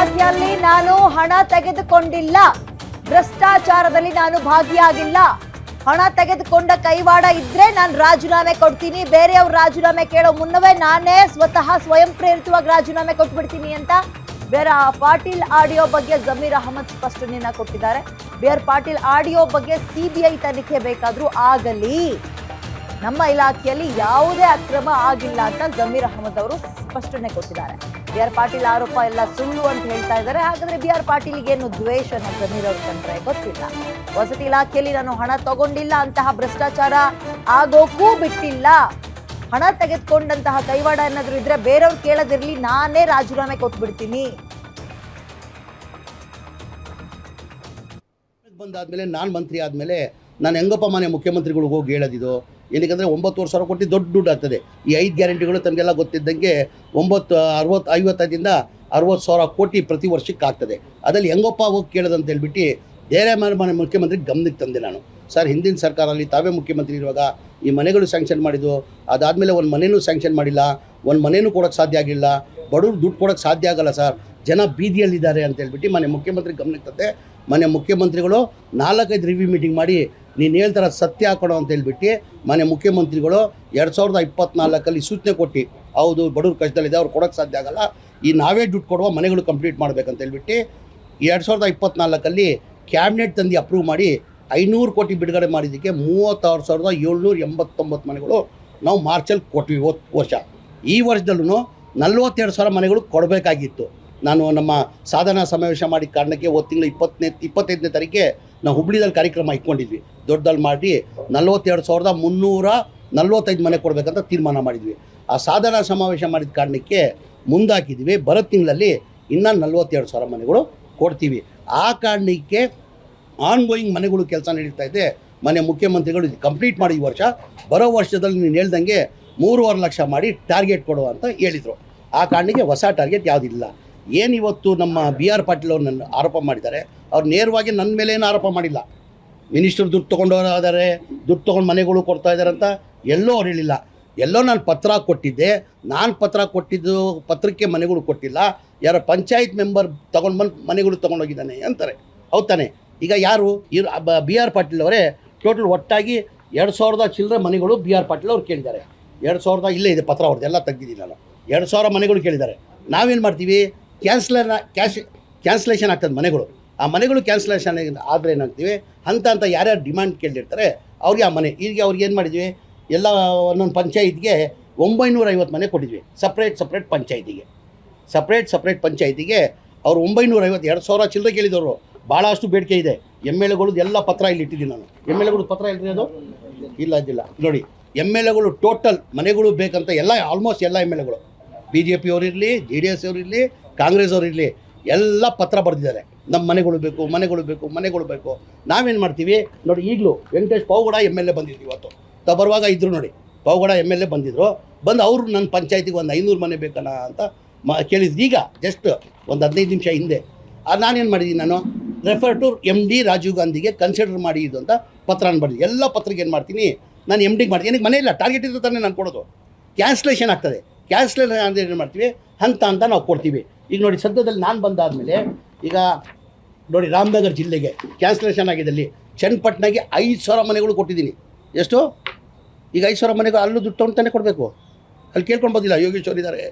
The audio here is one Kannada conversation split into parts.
ಇಲಾಖೆಯಲ್ಲಿ ನಾನು ಹಣ ತೆಗೆದುಕೊಂಡಿಲ್ಲ. ಭ್ರಷ್ಟಾಚಾರದಲ್ಲಿ ನಾನು ಭಾಗಿಯಾಗಿಲ್ಲ. ಹಣ ತೆಗೆದುಕೊಂಡ ಕೈವಾಡ ಇದ್ರೆ ನಾನು ರಾಜೀನಾಮೆ ಕೊಡ್ತೀನಿ. ಬೇರೆಯವ್ರ ರಾಜೀನಾಮೆ ಕೇಳೋ ಮುನ್ನವೇ ನಾನೇ ಸ್ವತಃ ಸ್ವಯಂ ಪ್ರೇರಿತವಾಗಿ ರಾಜೀನಾಮೆ ಕೊಟ್ಬಿಡ್ತೀನಿ ಅಂತ ಬೇರೆ ಪಾಟೀಲ್ ಆಡಿಯೋ ಬಗ್ಗೆ ಜಮೀರ್ ಅಹಮದ್ ಸ್ಪಷ್ಟನೆಯನ್ನ ಕೊಟ್ಟಿದ್ದಾರೆ. ಬೇರ್ ಪಾಟೀಲ್ ಆಡಿಯೋ ಬಗ್ಗೆ ಸಿಬಿಐ ತನಿಖೆ ಬೇಕಾದ್ರೂ ಆಗಲಿ. ನಮ್ಮ ಇಲಾಖೆಯಲ್ಲಿ ಯಾವುದೇ ಅಕ್ರಮ ಆಗಿಲ್ಲ ಅಂತ ಜಮೀರ್ ಅಹಮದ್ ಅವರು ಸ್ಪಷ್ಟನೆ ಕೊಟ್ಟಿದ್ದಾರೆ. ಬಿ ಆರ್ ಪಾಟೀಲ್ ಆರೋಪ ಎಲ್ಲ ಸುಳ್ಳು ಅಂತ ಹೇಳ್ತಾ ಇದ್ದಾರೆ. ಹಾಗಾದ್ರೆ ಬಿ ಆರ್ ಪಾಟೀಲ್ಗೆ ಏನು ದ್ವೇಷ ಜಮೀರ್ ಅವರು ಗೊತ್ತಿಲ್ಲ. ವಸತಿ ಇಲಾಖೆಯಲ್ಲಿ ನಾನು ಹಣ ತಗೊಂಡಿಲ್ಲ ಅಂತಹ ಭ್ರಷ್ಟಾಚಾರ ಆಗೋಕ್ಕೂ ಬಿಟ್ಟಿಲ್ಲ. ಹಣ ತೆಗೆದುಕೊಂಡಂತಹ ಕೈವಾಡ ಏನಾದರೂ ಇದ್ರೆ ಬೇರೆಯವ್ರು ಕೇಳದಿರ್ಲಿ, ನಾನೇ ರಾಜೀನಾಮೆ ಕೊಟ್ಬಿಡ್ತೀನಿ. ಬಂದಾದ್ಮೇಲೆ ನಾನು ಮಂತ್ರಿ ಆದಮೇಲೆ ನಾನು ಹೆಂಗಪ್ಪ ಮನೆ ಮುಖ್ಯಮಂತ್ರಿಗಳಿಗೆ ಹೋಗಿ ಹೇಳೋದಿದು? ಏನಕ್ಕೆ ಒಂಬತ್ತುವರೆ ಸಾವಿರ ಕೋಟಿ ದೊಡ್ಡ ದುಡ್ಡು ಆಗ್ತದೆ. ಈ ಐದು ಗ್ಯಾರಂಟಿಗಳು ತಮಗೆಲ್ಲ ಗೊತ್ತಿದ್ದಂಗೆ ಒಂಬತ್ತು ಅರವತ್ತು ಐವತ್ತೈದಿಂದ ಅರವತ್ತು ಸಾವಿರ ಕೋಟಿ ಪ್ರತಿ ವರ್ಷಕ್ಕೆ ಆಗ್ತದೆ ಅದರಲ್ಲಿ ಹೆಂಗಪ್ಪ ಹೋಗಿ ಕೇಳೋದಂತ ಹೇಳ್ಬಿಟ್ಟು ಬೇರೆ ಮನೆ ಮನೆ ಮುಖ್ಯಮಂತ್ರಿ ಗಮನಕ್ಕೆ ತಂದೆ ನಾನು. ಸರ್, ಹಿಂದಿನ ಸರ್ಕಾರದಲ್ಲಿ ತಾವೇ ಮುಖ್ಯಮಂತ್ರಿ ಇರುವಾಗ ಈ ಮನೆಗಳು ಸ್ಯಾಂಕ್ಷನ್ ಮಾಡಿದ್ದು, ಅದಾದಮೇಲೆ ಒಂದು ಮನೆಯೂ ಸ್ಯಾಂಕ್ಷನ್ ಮಾಡಿಲ್ಲ, ಒಂದು ಮನೆಯೂ ಕೊಡೋಕ್ಕೆ ಸಾಧ್ಯ ಆಗಿಲ್ಲ, ಬಡವ್ರು ದುಡ್ಡು ಕೊಡೋಕ್ಕೆ ಸಾಧ್ಯ ಆಗಲ್ಲ ಸರ್, ಜನ ಬೀದಿಯಲ್ಲಿದ್ದಾರೆ ಅಂತ ಹೇಳ್ಬಿಟ್ಟು ಮನೆ ಮುಖ್ಯಮಂತ್ರಿ ಗಮನಕ್ಕೆ ಮನೆ ಮುಖ್ಯಮಂತ್ರಿಗಳು ನಾಲ್ಕೈದು ರಿವ್ಯೂ ಮೀಟಿಂಗ್ ಮಾಡಿ, ನೀನು ಹೇಳ್ತಾರ ಸತ್ಯ ಹಾಕೋಣ ಅಂತ ಹೇಳ್ಬಿಟ್ಟು ಮನೆ ಮುಖ್ಯಮಂತ್ರಿಗಳು ಎರಡು ಸಾವಿರದ ಇಪ್ಪತ್ನಾಲ್ಕಲ್ಲಿ ಸೂಚನೆ ಕೊಟ್ಟು, ಹೌದು ಬಡವ್ರ ಕಷ್ಟದಲ್ಲಿದೆ, ಅವ್ರು ಕೊಡೋಕ್ಕೆ ಸಾಧ್ಯ ಆಗಲ್ಲ, ಈ ನಾವೇ ದುಡ್ಡು ಕೊಡುವ ಮನೆಗಳು ಕಂಪ್ಲೀಟ್ ಮಾಡ್ಬೇಕಂತ ಹೇಳ್ಬಿಟ್ಟು ಎರಡು ಸಾವಿರದ ಇಪ್ಪತ್ನಾಲ್ಕಲ್ಲಿ ಕ್ಯಾಬಿನೆಟ್ ತಂದು ಅಪ್ರೂವ್ ಮಾಡಿ ಐನೂರು ಕೋಟಿ ಬಿಡುಗಡೆ ಮಾಡಿದ್ದಕ್ಕೆ ಮೂವತ್ತಾರು ಸಾವಿರದ ಏಳ್ನೂರ ಎಂಬತ್ತೊಂಬತ್ತು ಮನೆಗಳು ನಾವು ಮಾರ್ಚಲ್ಲಿ ಕೊಟ್ವಿ ಹೋದ್ ವರ್ಷ. ಈ ವರ್ಷದಲ್ಲೂ ನಲ್ವತ್ತೆರಡು ಸಾವಿರ ಮನೆಗಳು ಕೊಡಬೇಕಾಗಿತ್ತು. ನಾನು ನಮ್ಮ ಸಾಧನಾ ಸಮಾವೇಶ ಮಾಡಿ ಕಾರಣಕ್ಕೆ ಒಂದು ತಿಂಗಳು ಇಪ್ಪತ್ತನೇ, ಇಪ್ಪತ್ತೈದನೇ ತಾರೀಕೆ ನಾವು ಹುಬ್ಳಿದಲ್ಲಿ ಕಾರ್ಯಕ್ರಮ ಇಟ್ಕೊಂಡಿದ್ವಿ. ದೊಡ್ಡದಲ್ಲಿ ಮಾಡಿ ನಲ್ವತ್ತೆರಡು ಸಾವಿರದ ಮುನ್ನೂರ ನಲ್ವತ್ತೈದು ಮನೆ ಕೊಡಬೇಕಂತ ತೀರ್ಮಾನ ಮಾಡಿದ್ವಿ. ಆ ಸಾಧನಾ ಸಮಾವೇಶ ಮಾಡಿದ ಕಾರಣಕ್ಕೆ ಮುಂದಾಕಿದ್ವಿ. ಬರೋ ತಿಂಗಳಲ್ಲಿ ಇನ್ನೂ ನಲ್ವತ್ತೆರಡು ಸಾವಿರ ಮನೆಗಳು ಕೊಡ್ತೀವಿ. ಆ ಕಾರಣಕ್ಕೆ ಆನ್ ಗೋಯಿಂಗ್ ಮನೆಗಳು ಕೆಲಸ ನಡೀತಾ ಇದೆ. ಮನೆ ಮುಖ್ಯಮಂತ್ರಿಗಳು ಕಂಪ್ಲೀಟ್ ಮಾಡಿ ಈ ವರ್ಷ. ಬರೋ ವರ್ಷದಲ್ಲಿ ನೀನು ಹೇಳ್ದಂಗೆ ಮೂರುವರೆ ಲಕ್ಷ ಮಾಡಿ ಟಾರ್ಗೆಟ್ ಕೊಡುವ ಅಂತ ಹೇಳಿದರು. ಆ ಕಾರಣಕ್ಕೆ ಹೊಸ ಟಾರ್ಗೆಟ್ ಯಾವುದಿಲ್ಲ. ಏನು ಇವತ್ತು ನಮ್ಮ ಬಿ ಆರ್ ಪಾಟೀಲ್ ಅವ್ರು ನನ್ನ ಆರೋಪ ಮಾಡಿದ್ದಾರೆ? ಅವ್ರು ನೇರವಾಗಿ ನನ್ನ ಮೇಲೆ ಏನು ಆರೋಪ ಮಾಡಿಲ್ಲ. ಮಿನಿಸ್ಟರ್ ದುಡ್ಡು ತೊಗೊಂಡವರಾದರೆ ದುಡ್ಡು ತೊಗೊಂಡು ಮನೆಗಳು ಕೊಡ್ತಾ ಇದ್ದಾರೆ ಅಂತ ಎಲ್ಲೋ ಅವ್ರು ಹೇಳಿಲ್ಲ. ಎಲ್ಲೋ ನಾನು ಪತ್ರ ಕೊಟ್ಟಿದ್ದೆ. ನಾನು ಪತ್ರ ಕೊಟ್ಟಿದ್ದು ಪತ್ರಕ್ಕೆ ಮನೆಗಳು ಕೊಟ್ಟಿಲ್ಲ. ಯಾರೋ ಪಂಚಾಯತ್ ಮೆಂಬರ್ ತೊಗೊಂಡು ಬಂದು ಮನೆಗಳು ತೊಗೊಂಡೋಗಿದ್ದಾನೆ ಅಂತಾರೆ. ಹೌದಾನೆ ಈಗ ಯಾರು? ಇರ್ ಬಿ ಆರ್ ಪಾಟೀಲ್ ಅವರೇ ಟೋಟಲ್ ಒಟ್ಟಾಗಿ ಎರಡು ಸಾವಿರದ ಚಿಲ್ಲರೆ ಮನೆಗಳು ಬಿ ಆರ್ ಪಾಟೀಲ್ ಅವ್ರು ಕೇಳಿದ್ದಾರೆ. ಎರಡು ಸಾವಿರದ ಇಲ್ಲೇ ಇದೆ ಪತ್ರ ಅವ್ರದ್ದು, ಎಲ್ಲ ತೆಗ್ದಿದ್ದೀನಿ ನಾನು ಎರಡು ಸಾವಿರ ಮನೆಗಳು ಕೇಳಿದ್ದಾರೆ. ನಾವೇನು ಮಾಡ್ತೀವಿ? ಕ್ಯಾನ್ಸಲರ್ ಕ್ಯಾಶ್ ಕ್ಯಾನ್ಸಲೇಷನ್ ಆಗ್ತದೆ ಮನೆಗಳು. ಆ ಮನೆಗಳು ಕ್ಯಾನ್ಸಲೇಷನ್ ಆದರೆ ಏನಾಗ್ತೀವಿ? ಹಂತ ಅಂತ ಯಾರ್ಯಾರು ಡಿಮ್ಯಾಂಡ್ ಕೇಳಿರ್ತಾರೆ, ಅವ್ರಿಗೆ ಆ ಮನೆ ಈಗ ಅವ್ರಿಗೆ ಏನು ಮಾಡಿದ್ವಿ? ಎಲ್ಲ ಒಂದೊಂದು ಪಂಚಾಯತ್ಗೆ ಒಂಬೈನೂರ ಐವತ್ತು ಮನೆ ಕೊಟ್ಟಿದ್ವಿ ಸಪ್ರೇಟ್ ಸಪ್ರೇಟ್ ಪಂಚಾಯತಿಗೆ. ಸಪ್ರೇಟ್ ಸಪ್ರೇಟ್ ಪಂಚಾಯತಿಗೆ ಅವ್ರು ಒಂಬೈನೂರ ಐವತ್ತು ಎರಡು ಸಾವಿರ ಚಿಲ್ಲರೆ ಕೇಳಿದವರು. ಭಾಳಷ್ಟು ಬೇಡಿಕೆ ಇದೆ. ಎಂ ಎಲ್ ಎಗಳದ್ದು ಎಲ್ಲ ಪತ್ರ ಇಲ್ಲಿ ಇಟ್ಟಿದ್ದೀನಿ ನಾನು. ಎಂ ಎಲ್ ಎಗಳು ಪತ್ರ ಇಲ್ರಿ ಅದು? ಇಲ್ಲ ಅದಿಲ್ಲ ನೋಡಿ, ಎಂ ಎಲ್ ಎಗಳು ಟೋಟಲ್ ಮನೆಗಳು ಬೇಕಂತ ಎಲ್ಲ ಆಲ್ಮೋಸ್ಟ್ ಎಲ್ಲ ಎಂ ಎಲ್ ಎಗಳು. ಬಿ ಜೆ ಪಿ ಅವರಿರಲಿ ಜೆ ಡಿ ಎಸ್ ಅವರಿರಲಿ ಕಾಂಗ್ರೆಸ್ ಅವರಿರಲಿ ಎಲ್ಲ ಪತ್ರ ಬರೆದಿದ್ದಾರೆ. ನಮ್ಮ ಮನೆಗಳು ಬೇಕು ಮನೆಗಳು ಬೇಕು ಮನೆಗಳು ಬೇಕು. ನಾವೇನು ಮಾಡ್ತೀವಿ? ನೋಡಿ, ಈಗಲೂ Venkatesh Pavugowda M L A ಬಂದಿದ್ವಿ ಇವತ್ತು. ತ ಬರುವಾಗ ಇದ್ರು ನೋಡಿ, ಪಾವುಗೌಡ ಎಂ ಎಲ್ ಎ ಬಂದಿದ್ರು. ಬಂದು ಅವರು ನನ್ನ ಪಂಚಾಯತಿಗೆ ಒಂದು ಐನೂರು ಮನೆ ಬೇಕಣ್ಣ ಅಂತ ಮ ಕೇಳಿದ್ವಿ. ಈಗ ಜಸ್ಟ್ ಒಂದು ಹದಿನೈದು ನಿಮಿಷ ಹಿಂದೆ. ಅದು ನಾನೇನು ಮಾಡಿದ್ದೀನಿ ನಾನು? Refer to M D Rajiv ಗಾಂಧಿಗೆ ಕನ್ಸಿಡರ್ ಮಾಡಿ ಇದು ಅಂತ ಪತ್ರನ ಬರೆದು ಎಲ್ಲ ಪತ್ರಕ್ಕೆ ಏನು ಮಾಡ್ತೀನಿ, ನಾನು ಎಂ ಡಿಗೆ ಮಾಡ್ತೀನಿ. ನನಗೆ ಇಲ್ಲ ಟಾರ್ಗೆಟ್ ಇದ್ರೆ ತಾನೇ ನಾನು ಕೊಡೋದು. ಕ್ಯಾನ್ಸಲೇಷನ್ ಆಗ್ತದೆ. ಕ್ಯಾನ್ಸಲೇಷನ್ ಅಂದರೆ ಏನು ಮಾಡ್ತೀವಿ? ಹಂತ ಅಂತ ನಾವು ಕೊಡ್ತೀವಿ. ಈಗ ನೋಡಿ, ಸದ್ಯದಲ್ಲಿ ನಾನು ಬಂದಾದಮೇಲೆ ಈಗ ನೋಡಿ, ರಾಮನಗರ ಜಿಲ್ಲೆಗೆ ಕ್ಯಾನ್ಸಲೇಷನ್ ಆಗಿದೆ ಅಲ್ಲಿ. ಚನ್ನಪಟ್ಟಣಗೆ ಐದು ಸಾವಿರ ಮನೆಗಳು ಕೊಟ್ಟಿದ್ದೀನಿ. ಎಷ್ಟು? ಈಗ ಐದು ಸಾವಿರ ಮನೆಗೆ ಅಲ್ಲೂ ದುಡ್ಡು ತೊಗೊಂಡು ಕೊಡಬೇಕು. ಅಲ್ಲಿ ಕೇಳ್ಕೊಂಡು ಬಂದಿಲ್ಲ, ಯೋಗೇಶ್ ಅವರು ಇದ್ದಾರೆ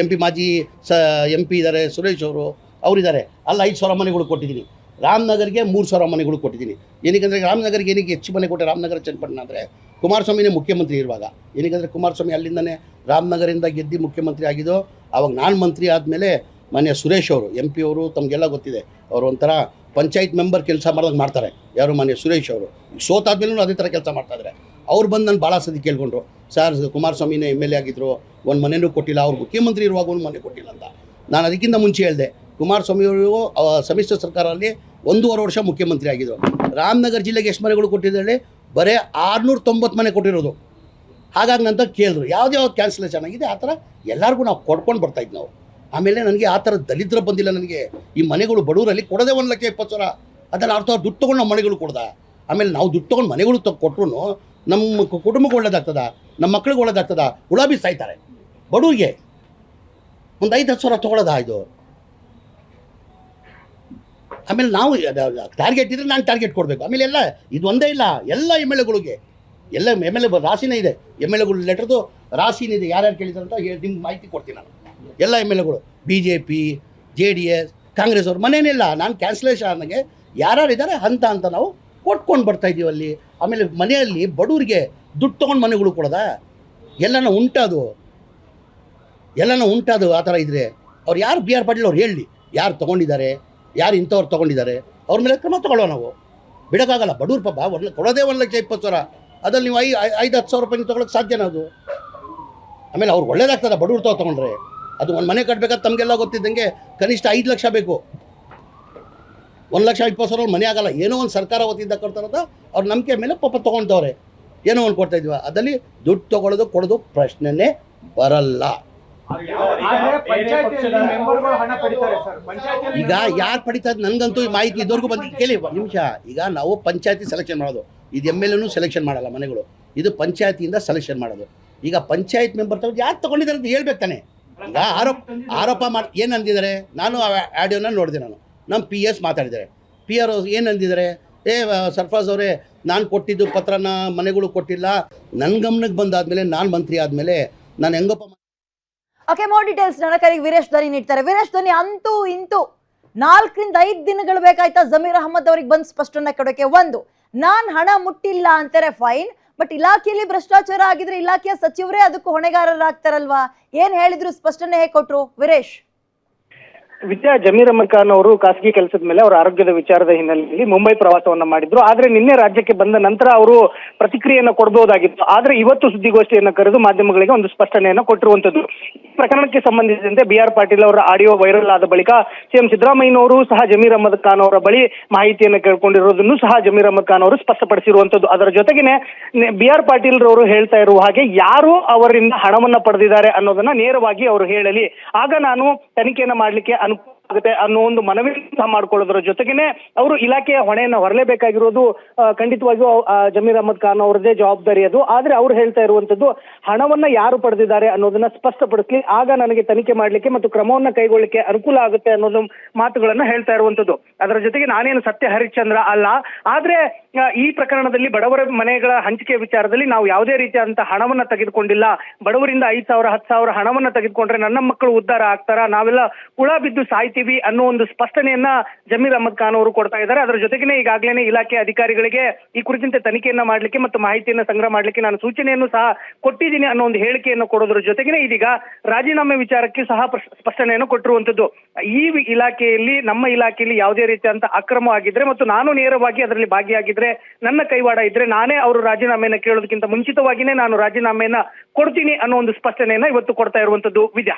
ಎಂ ಪಿ ಮಾಜಿ ಸ ಎಂ ಪಿ ಇದ್ದಾರೆ ಸುರೇಶ್ ಅವರು ಅವರಿದ್ದಾರೆ ಅಲ್ಲಿ ಐದು ಸಾವಿರ ಮನೆಗಳು ಕೊಟ್ಟಿದ್ದೀನಿ. ರಾಮನಗರ್ಗೆ ಮೂರು ಸಾವಿರ ಮನೆಗಳು ಕೊಟ್ಟಿದ್ದೀನಿ. ಏನಕ್ಕೆ ರಾಮನಗರಿಗೆ ಏನಕ್ಕೆ ಹೆಚ್ಚು ಮನೆ ಕೊಟ್ಟೆ ರಾಮನಗರ ಚನ್ನಪಟ್ಟಣ ಅಂದರೆ ಕುಮಾರಸ್ವಾಮಿನೇ ಮುಖ್ಯಮಂತ್ರಿ ಇರುವಾಗ. ಏನಕ್ಕೆ ಕುಮಾರಸ್ವಾಮಿ ಅಲ್ಲಿಂದನೇ ರಾಮನಗರಿಂದ ಗೆದ್ದು ಮುಖ್ಯಮಂತ್ರಿ ಆಗಿದ್ದು, ಅವಾಗ ನಾನು ಮಂತ್ರಿ ಆದಮೇಲೆ ಮನೆ ಸುರೇಶ್ ಅವರು, ಎಂ ಪಿ ಅವರು ತಮಗೆಲ್ಲ ಗೊತ್ತಿದೆ. ಅವರು ಒಂಥರ ಪಂಚಾಯತ್ ಮೆಂಬರ್ ಕೆಲಸ ಮಾಡೋದಕ್ಕೆ ಮಾಡ್ತಾರೆ. ಯಾರು ಮನೆ ಸುರೇಶ್ ಅವರು? ಸೋತಾದ್ಮೇಲೂ ಅದೇ ಥರ ಕೆಲಸ ಮಾಡ್ತಾಯಿದ್ದಾರೆ ಅವ್ರು ಬಂದು ನಾನು ಭಾಳ ಸದಿ ಕೇಳ್ಕೊಂಡ್ರು. ಸರ್, ಕುಮಾರಸ್ವಾಮಿನೇ ಎಂ ಎಲ್ ಎ ಆಗಿದ್ದರು ಒಂದು ಮನೆಯೂ ಕೊಟ್ಟಿಲ್ಲ. ಅವ್ರು ಮುಖ್ಯಮಂತ್ರಿ ಇರುವಾಗ ಒಂದು ಮನೆ ಕೊಟ್ಟಿಲ್ಲ ಅಂತ. ನಾನು ಅದಕ್ಕಿಂತ ಮುಂಚೆ ಹೇಳಿದೆ. ಕುಮಾರಸ್ವಾಮಿಯವರು ಅವರಿಗೂ ಸಮ್ಮಿಶ್ರ ಸರ್ಕಾರದಲ್ಲಿ ಒಂದೂವರೆ ವರ್ಷ ಮುಖ್ಯಮಂತ್ರಿ ಆಗಿದ್ದರು ರಾಮನಗರ ಜಿಲ್ಲೆಗೆ ಎಷ್ಟು ಮನೆಗಳು ಕೊಟ್ಟಿದ್ದಾರೆ ಬರೀ ಆರುನೂರ ತೊಂಬತ್ತು ಮನೆ ಕೊಟ್ಟಿರೋದು. ಹಾಗಾಗಿ ನಂತರ ಕೇಳಿದ್ರು. ಯಾವುದೇ ಯಾವ್ದು ಕ್ಯಾನ್ಸಲೇಷನ್ ಆಗಿದೆ, ಆ ಥರ ಎಲ್ಲರಿಗೂ ನಾವು ಕೊಡ್ಕೊಂಡು ಬರ್ತಾಯಿದ್ದು ನಾವು. ಆಮೇಲೆ ನನಗೆ ಆ ಥರ ದಲಿತರ ಬಂದಿಲ್ಲ ನನಗೆ. ಈ ಮನೆಗಳು ಬಡವರಲ್ಲಿ ಕೊಡೋದೇ ಒಂದು ಲಕ್ಷ ಇಪ್ಪತ್ತು ಸಾವಿರ. ಅದನ್ನು ಅರ್ಥ ದುಡ್ಡು ತೊಗೊಂಡು ನಾವು ಮನೆಗಳು ಕೊಡ್ದ. ಆಮೇಲೆ ನಾವು ದುಡ್ಡು ತೊಗೊಂಡು ಮನೆಗಳು ತೊ ಕೊಟ್ಟರು ನಮ್ಮ ಕುಟುಂಬಕ್ಕೆ ಒಳ್ಳೇದಾಗ್ತದ, ನಮ್ಮ ಮಕ್ಳಿಗೆ ಒಳ್ಳೇದಾಗ್ತದ ಹುಳ ಬಿ ಸಾಯ್ತಾರೆ. ಬಡವರಿಗೆ ಒಂದು ಐದು ಹತ್ತು ಸಾವಿರ ತೊಗೊಳೋದಾ ಇದು ಆಮೇಲೆ ನಾವು ಟಾರ್ಗೆಟ್ ಇದ್ರೆ ನಾನು ಟಾರ್ಗೆಟ್ ಕೊಡಬೇಕು. ಆಮೇಲೆ ಎಲ್ಲ, ಇದು ಒಂದೇ ಇಲ್ಲ, ಎಲ್ಲ ಎಂ ಎಲ್ ಎಗಳಿಗೆ ಎಲ್ಲ ಎಂ ಎಲ್ ಎ ರಾಶಿನೇ ಇದೆ. ಎಂ ಎಲ್ ಎಗಳು ಲೆಟ್ರದು ರಾಶಿನೇ ಇದೆ. ಯಾರ್ಯಾರು ಕೇಳಿದಾರೆ ಅಂತ ಹೇಳಿ ನಿಮ್ಗೆ ಮಾಹಿತಿ ಕೊಡ್ತೀನಿ ನಾನು. ಎಲ್ಲ ಎಂ ಎಲ್ ಎಗಳು B J P J D S Congress ಅವ್ರು ಮನೇನಿಲ್ಲ ನಾನು ಕ್ಯಾನ್ಸಲೇಷನ್ ಆದಂಗೆ ಯಾರ್ಯಾರು ಇದ್ದಾರೆ ಹಂತ ಅಂತ ನಾವು ಕೊಟ್ಕೊಂಡು ಬರ್ತಾ ಇದ್ದೀವಿ ಅಲ್ಲಿ. ಆಮೇಲೆ ಮನೆಯಲ್ಲಿ ಬಡವ್ರಿಗೆ ದುಡ್ಡು ತೊಗೊಂಡು ಮನೆಗಳು ಕೊಡೋದಾ? ಎಲ್ಲನ ಉಂಟದು. ಎಲ್ಲನ ಉಂಟದು ಆ ಥರ ಇದ್ರೆ. ಅವ್ರು ಯಾರು ಬಿ ಆರ್ ಪಾಟೀಲ್ ಅವ್ರು ಹೇಳಿ ಯಾರು ತೊಗೊಂಡಿದ್ದಾರೆ? ಯಾರು ಇಂಥವ್ರು ತೊಗೊಂಡಿದ್ದಾರೆ? ಅವ್ರ ಮೇಲೆ ಕ್ರಮ ತೊಗೊಳ್ಳೋ ನಾವು. ಬಿಡೋಕ್ಕಾಗಲ್ಲ. ಬಡವ್ರ ಪಾಪ, ಒಂದು ಕೊಡೋದೇ ಒಂದು ಲಕ್ಷ ಇಪ್ಪತ್ತು ಸಾವಿರ. ಅದ್ರಲ್ಲಿ ನೀವು ಐ ಐದು, ಹತ್ತು ಸಾವಿರ ರೂಪಾಯಿ ತೊಗೊಳಕ್ಕೆ ಸಾಧ್ಯನ ಅದು? ಆಮೇಲೆ ಅವ್ರು ಒಳ್ಳೇದಾಗ್ತದೆ ಬಡವ್ರು ತಾವು ತೊಗೊಂಡ್ರೆ. ಅದು ಒಂದು ಮನೆ ಕಟ್ಟಬೇಕಾದ್ರೆ ತಮಗೆಲ್ಲ ಗೊತ್ತಿದ್ದಂಗೆ ಕನಿಷ್ಠ ಐದು ಲಕ್ಷ ಬೇಕು. ಒಂದು ಲಕ್ಷ ಇಪ್ಪತ್ತು ಸಾವಿರ ಮನೆ ಆಗಲ್ಲ. ಏನೋ ಒಂದು ಸರ್ಕಾರ ವತಿಯಿಂದ ಕೊಡ್ತಾರದ ಅವ್ರ ನಂಬಿಕೆ ಮೇಲೆ ಪಾಪ ತೊಗೊಳ್ತವ್ರೆ ಏನೋ ಒಂದು ಕೊಡ್ತಾ ಇದೀವ. ಅದರಲ್ಲಿ ದುಡ್ಡು ತೊಗೊಳೋದು ಕೊಡೋದು ಪ್ರಶ್ನೆನೇ ಬರಲ್ಲ. ಈಗ ಯಾರು ಪಡಿತಾ ಇದ್ ನನಗಂತೂ ಈ ಮಾಹಿತಿ ಇದ್ದವ್ರಿಗೂ ಬಂದು ಕೇಳಿ ನಿಮಿಷ. ಈಗ ನಾವು ಪಂಚಾಯತಿ ಸೆಲೆಕ್ಷನ್ ಮಾಡೋದು. ಇದು ಎಂ ಎಲ್ ಎನೂ ಸೆಲೆಕ್ಷನ್ ಮಾಡಲ್ಲ ಮನೆಗಳು. ಇದು ಪಂಚಾಯತಿಯಿಂದ ಸೆಲೆಕ್ಷನ್ ಮಾಡೋದು. ಈಗ ಪಂಚಾಯತ್ ಮೆಂಬರ್ ತಗೊಂಡು ಯಾರು ತಗೊಂಡಿದ್ದಾರೆ ಅಂತ ಹೇಳ್ಬೇಕು ತಾನೆ. ಈಗ ಆರೋಪ ಆರೋಪ ಮಾಡಿ ಏನು ಅಂದಿದ್ದಾರೆ? ನಾನು ಆ ಆಡಿಯೋನ ನೋಡಿದೆ ನಾನು. ನಮ್ಮ ಪಿ ಎಸ್ ಮಾತಾಡಿದ್ದಾರೆ. ಪಿ ಆರ್ ಏನು ಅಂದಿದ್ದಾರೆ? ಏ ಸರ್ಫಾಜ್ ಅವರೇ ನಾನು ಕೊಟ್ಟಿದ್ದು ಪತ್ರನ ಮನೆಗಳು ಕೊಟ್ಟಿಲ್ಲ. ನನ್ನ ಗಮನಕ್ಕೆ ಬಂದಾದಮೇಲೆ ನಾನು ಮಂತ್ರಿ ಆದಮೇಲೆ ನಾನು ಹೆಂಗಪ್ಪ ಓಕೆ ಮೋರ್ ಡೀಟೇಲ್ಸ್ ನನ್ನ ವೀರೇಶ್ ಧ್ವನಿ ನೀಡ್ತಾರೆ. ವೀರೇಶ್ ಧ್ವನಿ ಅಂತೂ ಇಂತೂ ನಾಲ್ಕರಿಂದ ಐದು ದಿನಗಳು ಬೇಕಾಯ್ತಾ ಜಮೀರ್ ಅಹಮದ್ ಅವ್ರಿಗೆ ಬಂದು ಸ್ಪಷ್ಟನೆ ಕೊಡೋಕೆ ಒಂದು. ನಾನ್ ಹಣ ಮುಟ್ಟಿಲ್ಲ ಅಂತಾರೆ ಫೈನ್, ಬಟ್ ಇಲಾಖೆಯಲ್ಲಿ ಭ್ರಷ್ಟಾಚಾರ ಆಗಿದ್ರೆ ಇಲಾಖೆಯ ಸಚಿವರೇ ಅದಕ್ಕೂ ಹೊಣೆಗಾರರಾಗ್ತಾರಲ್ವಾ? ಏನ್ ಹೇಳಿದ್ರು ಸ್ಪಷ್ಟನೆ ಹೇಗೆ ಕೊಟ್ರು ವೀರೇಶ್? ವಿದ್ಯಾ, ಜಮೀರ್ ಅಹಮದ್ ಖಾನ್ ಅವರು ಖಾಸಗಿ ಕೆಲಸದ ಮೇಲೆ ಅವರ ಆರೋಗ್ಯದ ವಿಚಾರದ ಹಿನ್ನೆಲೆಯಲ್ಲಿ ಮುಂಬೈ ಪ್ರವಾಸವನ್ನ ಮಾಡಿದ್ರು. ಆದ್ರೆ ನಿನ್ನೆ ರಾಜ್ಯಕ್ಕೆ ಬಂದ ನಂತರ ಅವರು ಪ್ರತಿಕ್ರಿಯೆಯನ್ನು ಕೊಡಬಹುದಾಗಿತ್ತು ಆದ್ರೆ ಇವತ್ತು ಸುದ್ದಿಗೋಷ್ಠಿಯನ್ನ ಕರೆದು ಮಾಧ್ಯಮಗಳಿಗೆ ಒಂದು ಸ್ಪಷ್ಟನೆಯನ್ನ ಕೊಟ್ಟಿರುವಂತದ್ದು ಪ್ರಕರಣಕ್ಕೆ ಸಂಬಂಧಿಸಿದಂತೆ ಬಿ ಆರ್ ಪಾಟೀಲ್ ಅವರ ಆಡಿಯೋ ವೈರಲ್ ಆದ ಬಳಿಕ ಸಿಎಂ ಸಿದ್ದರಾಮಯ್ಯನವರು ಸಹ ಜಮೀರ್ ಅಹಮದ್ ಖಾನ್ ಅವರ ಬಳಿ ಮಾಹಿತಿಯನ್ನು ಕೇಳ್ಕೊಂಡಿರೋದನ್ನು ಸಹ ಜಮೀರ್ ಅಹಮದ್ ಖಾನ್ ಅವರು ಸ್ಪಷ್ಟಪಡಿಸಿರುವಂತದ್ದು. ಅದರ ಜೊತೆಗೇನೆ ಬಿ ಆರ್ ಪಾಟೀಲ್ ರವರು ಹೇಳ್ತಾ ಇರುವ ಹಾಗೆ ಯಾರು ಅವರಿಂದ ಹಣವನ್ನ ಪಡೆದಿದ್ದಾರೆ ಅನ್ನೋದನ್ನ ನೇರವಾಗಿ ಅವರು ಹೇಳಲಿ. ಆಗ ನಾನು ತನಿಖೆಯನ್ನ ಮಾಡಲಿಕ್ಕೆ ಅನುಕೂಲ ಆಗುತ್ತೆ ಅನ್ನೋ ಒಂದು ಮನವಿ ಸಹ ಮಾಡ್ಕೊಳ್ಳೋದ್ರ ಜೊತೆಗೇನೆ ಅವರು ಇಲಾಖೆಯ ಹೊಣೆಯನ್ನು ಹೊರಲೇಬೇಕಾಗಿರೋದು ಖಂಡಿತವಾಗಿಯೂ ಜಮೀರ್ ಅಹಮದ್ ಖಾನ್ ಅವರದೇ ಜವಾಬ್ದಾರಿ ಅದು. ಆದ್ರೆ ಅವ್ರು ಹೇಳ್ತಾ ಇರುವಂತದ್ದು, ಹಣವನ್ನ ಯಾರು ಪಡೆದಿದ್ದಾರೆ ಅನ್ನೋದನ್ನ ಸ್ಪಷ್ಟಪಡಿಸಲಿ. ಆಗ ನನಗೆ ತನಿಖೆ ಮಾಡ್ಲಿಕ್ಕೆ ಮತ್ತು ಕ್ರಮವನ್ನ ಕೈಗೊಳ್ಳಿಕ್ಕೆ ಅನುಕೂಲ ಆಗುತ್ತೆ ಅನ್ನೋದು ಮಾತುಗಳನ್ನ ಹೇಳ್ತಾ ಇರುವಂತದ್ದು. ಅದರ ಜೊತೆಗೆ ನಾನೇನು ಸತ್ಯ ಹರಿಶ್ಚಂದ್ರ ಅಲ್ಲ. ಆದ್ರೆ ಈ ಪ್ರಕರಣದಲ್ಲಿ ಬಡವರ ಮನೆಗಳ ಹಂಚಿಕೆ ವಿಚಾರದಲ್ಲಿ ನಾವು ಯಾವುದೇ ರೀತಿಯಾದಂತಹ ಹಣವನ್ನ ತೆಗೆದುಕೊಂಡಿಲ್ಲ. ಬಡವರಿಂದ ಐದ್ ಸಾವಿರ, ಹತ್ತು ಸಾವಿರ ಹಣವನ್ನ ತೆಗೆದುಕೊಂಡ್ರೆ ನನ್ನ ಮಕ್ಕಳು ಉದ್ಧಾರ ಆಗ್ತಾರ? ನಾವೆಲ್ಲ ಕುಳ ಬಿದ್ದು ಸಾಯ್ತೀವಿ. ಅನ್ನೋ ಒಂದು ಸ್ಪಷ್ಟನೆಯನ್ನ ಜಮೀರ್ ಅಹಮದ್ ಖಾನ್ ಅವರು ಕೊಡ್ತಾ ಇದ್ದಾರೆ. ಅದರ ಜೊತೆಗೇನೆ ಈಗಾಗಲೇ ಇಲಾಖೆ ಅಧಿಕಾರಿಗಳಿಗೆ ಈ ಕುರಿತಂತೆ ತನಿಖೆಯನ್ನ ಮಾಡಲಿಕ್ಕೆ ಮತ್ತು ಮಾಹಿತಿಯನ್ನ ಸಂಗ್ರಹ ಮಾಡ್ಲಿಕ್ಕೆ ನಾನು ಸೂಚನೆಯನ್ನು ಸಹ ಕೊಟ್ಟಿದ್ದೀನಿ ಅನ್ನೋ ಒಂದು ಹೇಳಿಕೆಯನ್ನು ಕೊಡೋದ್ರ ಜೊತೆಗೇನೆ ಇದೀಗ ರಾಜೀನಾಮೆ ವಿಚಾರಕ್ಕೆ ಸಹ ಸ್ಪಷ್ಟನೆಯನ್ನು ಕೊಟ್ಟಿರುವಂತದ್ದು. ಈ ಇಲಾಖೆಯಲ್ಲಿ, ನಮ್ಮ ಇಲಾಖೆಯಲ್ಲಿ ಯಾವುದೇ ರೀತಿಯಂತ ಅಕ್ರಮ ಆಗಿದ್ರೆ ಮತ್ತು ನಾನು ನೇರವಾಗಿ ಅದರಲ್ಲಿ ಭಾಗಿಯಾಗಿದ್ರೆ ನನ್ನ ಕೈವಾಡ ಇದ್ರೆ ನಾನೇ ಅವರು ರಾಜೀನಾಮೆಯನ್ನು ಕೇಳೋದಕ್ಕಿಂತ ಮುಂಚಿತವಾಗಿನೇ ನಾನು ರಾಜೀನಾಮೆಯನ್ನ ಕೊಡ್ತೀನಿ ಅನ್ನೋ ಒಂದು ಸ್ಪಷ್ಟನೆಯನ್ನ ಇವತ್ತು ಕೊಡ್ತಾ ಇರುವಂತದ್ದು ವಿದ್ಯಾ.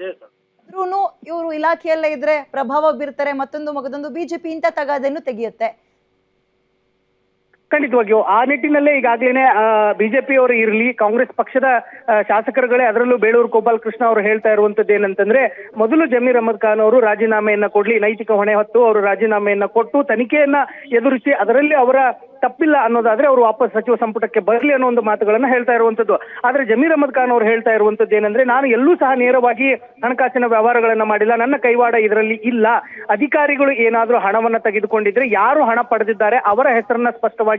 ಆದ್ರೂ ಇವರು ಇಲಾಖೆಯಲ್ಲೇ ಇದ್ರೆ ಪ್ರಭಾವ ಬೀರ್ತಾರೆ ಮತ್ತೊಂದು ಮಗದೊಂದು ಬಿಜೆಪಿ ಇಂಥ ತಗಾದೆಯನ್ನು ತೆಗೆಯುತ್ತೆ. ಖಂಡಿತವಾಗಿಯೂ. ಆ ನಿಟ್ಟಿನಲ್ಲೇ ಈಗಾಗಲೇ ಬಿಜೆಪಿ ಅವರು ಇರಲಿ, ಕಾಂಗ್ರೆಸ್ ಪಕ್ಷದ ಶಾಸಕರುಗಳೇ ಅದರಲ್ಲೂ ಬೇಳೂರು ಗೋಪಾಲ್ ಕೃಷ್ಣ ಅವರು ಹೇಳ್ತಾ ಇರುವಂತದ್ದು ಏನಂತಂದ್ರೆ, ಮೊದಲು ಜಮೀರ್ ಅಹಮದ್ ಖಾನ್ ಅವರು ರಾಜೀನಾಮೆಯನ್ನ ಕೊಡ್ಲಿ, ನೈತಿಕ ಹೊಣೆ ಹೊತ್ತು ಅವರು ರಾಜೀನಾಮೆಯನ್ನ ಕೊಟ್ಟು ತನಿಖೆಯನ್ನ ಎದುರಿಸಿ ಅದರಲ್ಲಿ ಅವರ ತಪ್ಪಿಲ್ಲ ಅನ್ನೋದಾದ್ರೆ ಅವರು ವಾಪಸ್ ಸಚಿವ ಸಂಪುಟಕ್ಕೆ ಬರಲಿ ಅನ್ನೋ ಒಂದು ಮಾತುಗಳನ್ನ ಹೇಳ್ತಾ ಇರುವಂತದ್ದು ಆದ್ರೆ ಜಮೀರ್ ಅಹಮದ್ ಖಾನ್ ಅವರು ಹೇಳ್ತಾ ಇರುವಂತದ್ದು ಏನಂದ್ರೆ, ನಾನು ಎಲ್ಲೂ ಸಹ ನೇರವಾಗಿ ಹಣಕಾಸಿನ ವ್ಯವಹಾರಗಳನ್ನ ಮಾಡಿಲ್ಲ, ನನ್ನ ಕೈವಾಡ ಇದರಲ್ಲಿ ಇಲ್ಲ. ಅಧಿಕಾರಿಗಳು ಏನಾದ್ರೂ ಹಣವನ್ನ ತೆಗೆದುಕೊಂಡಿದ್ರೆ ಯಾರು ಹಣ ಪಡೆದಿದ್ದಾರೆ, ಅವರ ಹೆಸರನ್ನ ಸ್ಪಷ್ಟವಾಗಿ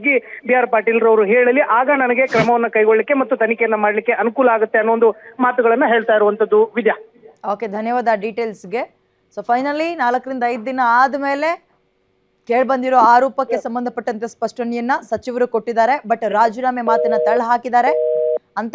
ಬಿ ಆರ್ ಪಾಟೀಲ್ ರವರು ಹೇಳಲಿ, ಆಗ ನನಗೆ ಕ್ರಮವನ್ನು ಕೈಗೊಳ್ಳಿಕ್ಕೆ ಮತ್ತು ತನಿಖೆಯನ್ನ ಮಾಡಲಿಕ್ಕೆ ಅನುಕೂಲ ಆಗುತ್ತೆ ಅನ್ನೋ ಒಂದು ಮಾತುಗಳನ್ನ ಹೇಳ್ತಾ ಇರುವಂತದ್ದು ವಿದ್ಯಾ. ಓಕೆ, ಧನ್ಯವಾದ ಡೀಟೇಲ್ಸ್ಗೆ. ಸೊ ಫೈನಲಿ ನಾಲ್ಕರಿಂದ ಐದು ದಿನ ಆದಮೇಲೆ ಕೇಳ್ಬಂದಿರೋ ಆರೋಪಕ್ಕೆ ಸಂಬಂಧಪಟ್ಟಂತೆ ಸ್ಪಷ್ಟನೆಯನ್ನ ಸಚಿವರು ಕೊಟ್ಟಿದ್ದಾರೆ, ಬಟ್ ರಾಜೀನಾಮೆ ಮಾತನ್ನ ತಳ್ಳಿ ಹಾಕಿದ್ದಾರೆ.